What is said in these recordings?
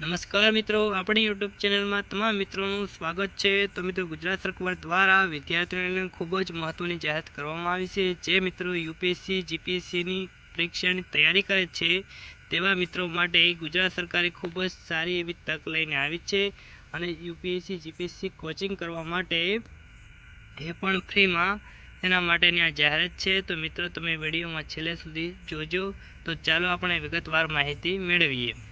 નમસ્કાર મિત્રો, આપણી યુટ્યુબ ચેનલમાં તમામ મિત્રોનું સ્વાગત છે. તો મિત્રો, ગુજરાત સરકાર દ્વારા વિદ્યાર્થીઓને ખૂબ જ મહત્ત્વની જાહેરાત કરવામાં આવી છે. જે મિત્રો યુપીએસસી, જીપીએસસીની પરીક્ષાની તૈયારી કરે છે, તેવા મિત્રો માટે ગુજરાત સરકારે ખૂબ જ સારી એવી તક લઈને આવી છે અને યુપીએસસી, જીપીએસસી કોચિંગ કરવા માટે એ પણ ફ્રીમાં એના માટેની આ જાહેરાત છે. તો મિત્રો, તમે વિડીયોમાં છેલ્લે સુધી જોજો. તો ચાલો આપણે વિગતવાર માહિતી મેળવીએ.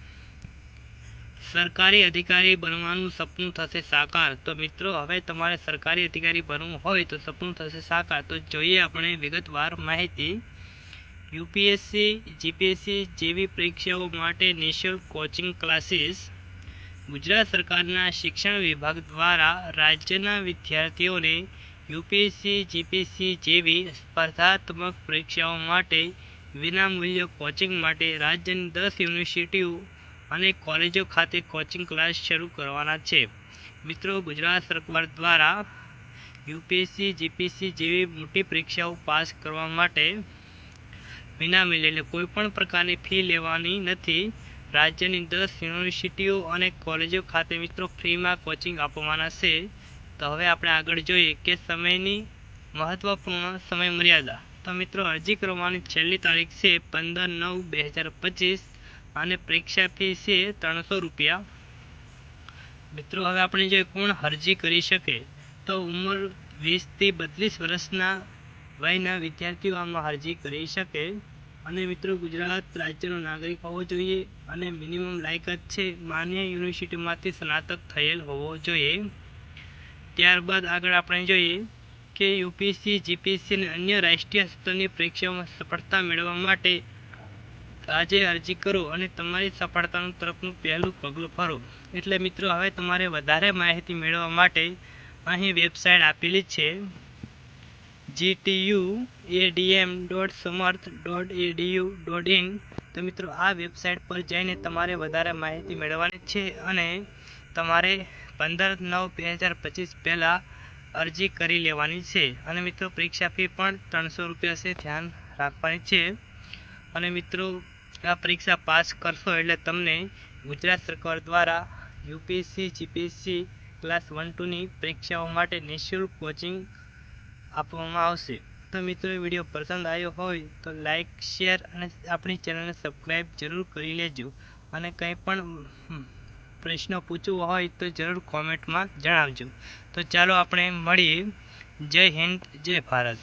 સરકારી અધિકારી બનવાનું સપનું થશે સાકાર. તો મિત્રો, હવે તમારે સરકારી અધિકારી બનવું હોય તો સપનું થશે સાકાર. તો જોઈએ આપણે વિગતવાર માહિતી. યુપીએસસી, જીપીએસસી જેવી પરીક્ષાઓ માટે નિઃશુલ્ક કોચિંગ ક્લાસીસ. ગુજરાત સરકારના શિક્ષણ વિભાગ દ્વારા રાજ્યના વિદ્યાર્થીઓને યુપીએસસી, જીપીએસસી જેવી સ્પર્ધાત્મક પરીક્ષાઓ માટે વિનામૂલ્ય કોચિંગ માટે રાજ્યની દસ યુનિવર્સિટીઓ અને કોલેજો ખાતે કોચિંગ ક્લાસ શરૂ કરવાના છે. મિત્રો, ગુજરાત સરકાર દ્વારા યુપીએસસી, જીપીએસસી જેવી મોટી પરીક્ષાઓ પાસ કરવા માટે વિનામૂલ્ય એટલે કોઈપણ પ્રકારની ફી લેવાની નથી. રાજ્યની દસ યુનિવર્સિટીઓ અને કોલેજો ખાતે મિત્રો ફ્રીમાં કોચિંગ આપવાના છે. તો હવે આપણે આગળ જોઈએ કે સમયની મહત્ત્વપૂર્ણ સમય મર્યાદા તો મિત્રો, અરજી કરવાની છેલ્લી તારીખ છે પંદર નવ બે હજાર પચીસ. અને પરીક્ષા ફી છે ત્રણસો રૂપિયા. મિત્રો, હવે આપણે જે કોણ અરજી કરી શકે, તો ઉંમર વીસથી બત્રીસ વર્ષના વયના વિદ્યાર્થીઓ આમાં અરજી કરી શકે. અને મિત્રો, ગુજરાત રાજ્યનો નાગરિક હોવો જોઈએ અને મિનિમમ લાયકાત છે માન્ય યુનિવર્સિટીમાંથી સ્નાતક થયેલ હોવો જોઈએ. ત્યારબાદ આગળ આપણે જોઈએ કે યુપીએસસી જીપીએસસી અને અન્ય રાષ્ટ્રીય સ્તરની પરીક્ષાઓમાં સફળતા મેળવવા માટે આજે અરજી કરો અને તમારી સફળતાનું તરફનું પહેલું પગલું ભરો એટલે મિત્રો, હવે તમારે વધારે માહિતી મેળવવા માટે અહીં વેબસાઇટ આપેલી છે GTU ADM dot Samarth dot EDU dot in તો મિત્રો, આ વેબસાઇટ પર જઈને તમારે વધારે માહિતી મેળવવાની છે અને તમારે પંદર નવ બે હજાર પચીસ પહેલાં અરજી કરી લેવાની છે. અને મિત્રો, પરીક્ષા ફી પણ ત્રણસો રૂપિયા છે, ધ્યાન રાખવાની છે. અને મિત્રો આ પરીક્ષા પાસ કરશો એટલે તમને ગુજરાત સરકાર દ્વારા યુપીએસસી, જીપીએસસી ક્લાસ વન ટુની પરીક્ષાઓ માટે નિઃશુલ્ક કોચિંગ આપવામાં આવશે. તો મિત્રો વીડિયો પસંદ આવ્યો હોય તો લાઇક શેર અને આપણી ચેનલને સબસ્ક્રાઈબ જરૂર કરી લેજો. અને કંઈ પણ પ્રશ્નો પૂછવો હોય તો જરૂર કોમેન્ટમાં જણાવજો. તો ચાલો આપણે મળીએ. જય હિન્દ, જય ભારત.